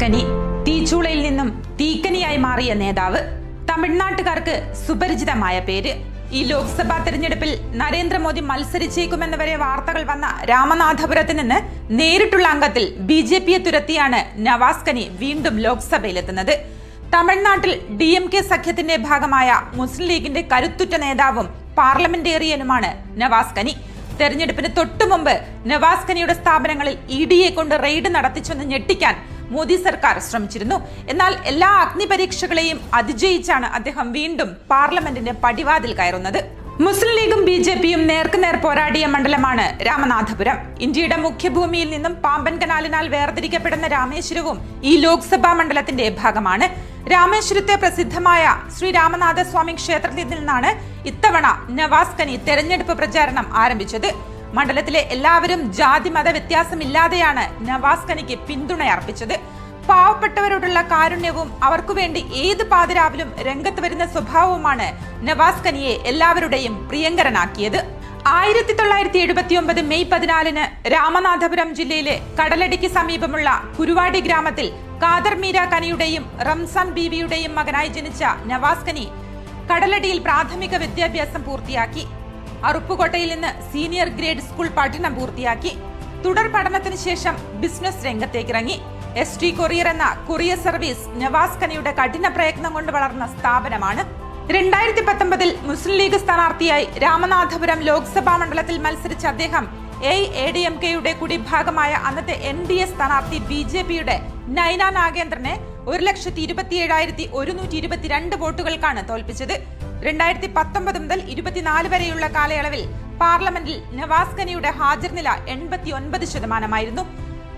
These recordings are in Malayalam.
നവാസ്കനി തീച്ചൂളയിൽ നിന്നും തീക്കനിയായി മാറിയ നേതാവ് തമിഴ്നാട്ടുകാർക്ക് സുപരിചിതമായ പേര്. ഈ ലോക്സഭാ തെരഞ്ഞെടുപ്പിൽ നരേന്ദ്രമോദി മത്സരിച്ചേക്കുമെന്ന് വരെ വാർത്തകൾ വന്ന രാമനാഥപുരത്ത് നിന്ന് നേരിട്ടുള്ള അംഗത്തിൽ ബി ജെ പിയെ തുരത്തിയാണ് നവാസ്കനി വീണ്ടും ലോക്സഭയിലെത്തുന്നത്. തമിഴ്നാട്ടിൽ ഡി എം കെ സഖ്യത്തിന്റെ ഭാഗമായ മുസ്ലിം ലീഗിന്റെ കരുത്തുറ്റ നേതാവും പാർലമെന്റേറിയനുമാണ് നവാസ്കനി. തെരഞ്ഞെടുപ്പിന് തൊട്ടുമുമ്പ് നവാസ്കനിയുടെ സ്ഥാപനങ്ങളിൽ ഇ ഡിയെ കൊണ്ട് റെയ്ഡ് നടത്തിച്ചെന്ന് ഞെട്ടിക്കാൻ മോദി സർക്കാർ ശ്രമിച്ചിരുന്നു. എന്നാൽ എല്ലാ അഗ്നിപരീക്ഷകളെയും അതിജയിച്ചാണ് അദ്ദേഹം വീണ്ടും പാർലമെന്റിന്റെ പടിവാതിൽ കയറുന്നത്. മുസ്ലിം ലീഗും ബി ജെ പിയും നേർക്കുനേർ പോരാടിയ മണ്ഡലമാണ് രാമനാഥപുരം. ഇന്ത്യയുടെ മുഖ്യഭൂമിയിൽ നിന്നും പാമ്പൻ കനാലിനാൽ വേർതിരിക്കപ്പെടുന്ന രാമേശ്വരവും ഈ ലോക്സഭാ മണ്ഡലത്തിന്റെ ഭാഗമാണ്. രാമേശ്വരത്തെ പ്രസിദ്ധമായ ശ്രീ രാമനാഥസ്വാമി ക്ഷേത്രത്തിൽ നിന്നാണ് ഇത്തവണ നവാസ്കനി തെരഞ്ഞെടുപ്പ് പ്രചാരണം ആരംഭിച്ചത്. മണ്ഡലത്തിലെ എല്ലാവരും ജാതി മത വ്യത്യാസമില്ലാതെയാണ് നവാസ് കനിക്ക് പിന്തുണ അർപ്പിച്ചത്. പാവപ്പെട്ടവരോടുള്ള കാരുണ്യവും അവർക്കു വേണ്ടി ഏത് പാതിരാവിലും രംഗത്ത് വരുന്ന സ്വഭാവവുമാണ് നവാസ് കനിയെ എല്ലാവരുടെയും പ്രിയങ്കരനാക്കിയത്. ആയിരത്തി തൊള്ളായിരത്തി എഴുപത്തി ഒമ്പത് മെയ് പതിനാലിന് രാമനാഥപുരം ജില്ലയിലെ കടലടിക്ക് സമീപമുള്ള കുരുവാടി ഗ്രാമത്തിൽ കാദർ മീര കനിയുടെയും റംസാൻ ബീവിയുടെയും മകനായി ജനിച്ച നവാസ് കനി കടലടിയിൽ പ്രാഥമിക വിദ്യാഭ്യാസം പൂർത്തിയാക്കി. അറുപ്പുകോട്ടയിൽ നിന്ന് സീനിയർ ഗ്രേഡ് സ്കൂൾ പഠനം പൂർത്തിയാക്കി. തുടർ പഠനത്തിന് ശേഷം ബിസിനസ് രംഗത്തേക്കിറങ്ങി. എസ് ടി കൊറിയർ എന്ന കൊറിയർ സർവീസ് നവാസ് കനിയുടെ കഠിന പ്രയത്നം കൊണ്ട് വളർന്ന സ്ഥാപനമാണ്. രണ്ടായിരത്തി പത്തൊമ്പതിൽ മുസ്ലിം ലീഗ് സ്ഥാനാർത്ഥിയായി രാമനാഥപുരം ലോക്സഭാ മണ്ഡലത്തിൽ മത്സരിച്ച അദ്ദേഹം എ എ ഡി എം കെയുടെ കൂടി ഭാഗമായ അന്നത്തെ എൻ ഡി എ സ്ഥാനാർത്ഥി ബി ജെ പിയുടെ നൈന നാഗേന്ദ്രനെ ഒരു ലക്ഷത്തി ഇരുപത്തി ഏഴായിരത്തി ഒരുന്നൂറ്റി ഇരുപത്തിരണ്ട് വോട്ടുകൾക്കാണ് തോൽപ്പിച്ചത്. രണ്ടായിരത്തി പത്തൊമ്പത് മുതൽ ഇരുപത്തിനാല് വരെയുള്ള കാലയളവിൽ പാർലമെന്റിൽ നവാസ് ഖനിയുടെ ഹാജർ നില എൺപത്തി ഒൻപത് ശതമാനമായിരുന്നു.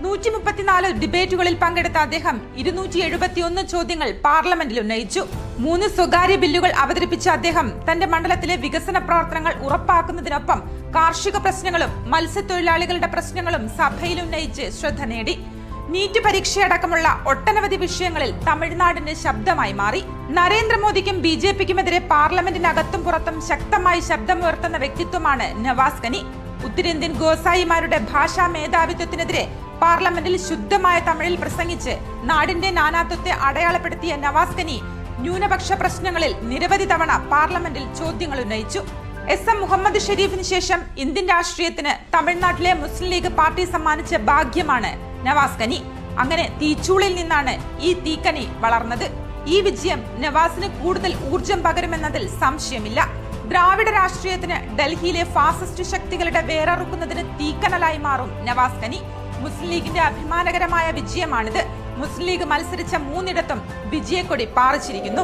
നൂറ്റി മുപ്പത്തിനാല് ഡിബേറ്റുകളിൽ പങ്കെടുത്ത അദ്ദേഹം ഇരുന്നൂറ്റി എഴുപത്തിയൊന്ന് ചോദ്യങ്ങൾ പാർലമെന്റിൽ ഉന്നയിച്ചു. മൂന്ന് സ്വകാര്യ ബില്ലുകൾ അവതരിപ്പിച്ച അദ്ദേഹം തന്റെ മണ്ഡലത്തിലെ വികസന പ്രവർത്തനങ്ങൾ ഉറപ്പാക്കുന്നതിനൊപ്പം കാർഷിക പ്രശ്നങ്ങളും മത്സ്യത്തൊഴിലാളികളുടെ പ്രശ്നങ്ങളും സഭയിൽ ഉന്നയിച്ച് ശ്രദ്ധ നേടി. നീറ്റ് പരീക്ഷയടക്കമുള്ള ഒട്ടനവധി വിഷയങ്ങളിൽ തമിഴ്നാടിന് ശബ്ദമായി മാറി. നരേന്ദ്രമോദിക്കും ബി ജെ പിക്കുമെതിരെ പാർലമെന്റിനകത്തും പുറത്തും ശക്തമായി ശബ്ദമുയർത്തുന്ന വ്യക്തിത്വമാണ് നവാസ് കനി ഉത്തരേന്ത്യൻ ഗോസായിമാരുടെ ഭാഷാ മേധാവിത്വത്തിനെതിരെ പാർലമെന്റിൽ ശുദ്ധമായ തമിഴിൽ പ്രസംഗിച്ച് നാടിന്റെ നാനാത്വത്തെ അടയാളപ്പെടുത്തിയ നവാസ് കനി ന്യൂനപക്ഷ പ്രശ്നങ്ങളിൽ നിരവധി തവണ പാർലമെന്റിൽ ചോദ്യങ്ങൾ ഉന്നയിച്ചു. എസ് എം മുഹമ്മദ് ഷെരീഫിന് ശേഷം ഇന്ത്യൻ രാഷ്ട്രീയത്തിന് തമിഴ്നാട്ടിലെ മുസ്ലിം ലീഗ് പാർട്ടി സമ്മാനിച്ച ഭാഗ്യമാണ് നവാസ് കനി അങ്ങനെ തീച്ചൂളിൽ നിന്നാണ് ഈ തീക്കനി വളർന്നത്. ഈ വിജയം നവാസിന് കൂടുതൽ ഊർജം പകരുമെന്നതിൽ സംശയമില്ല. ദ്രാവിഡ രാഷ്ട്രീയത്തിന് ഡൽഹിയിലെ ഫാസിസ്റ്റ് ശക്തികളുടെ വേററുക്കുന്നതിന് തീക്കനലായി മാറും നവാസ് കനി മുസ്ലിം ലീഗിന്റെ അഭിമാനകരമായ വിജയമാണിത്. മുസ്ലിം ലീഗ് മത്സരിച്ച മൂന്നിടത്തും വിജയക്കൊടി പാറിച്ചിരിക്കുന്നു.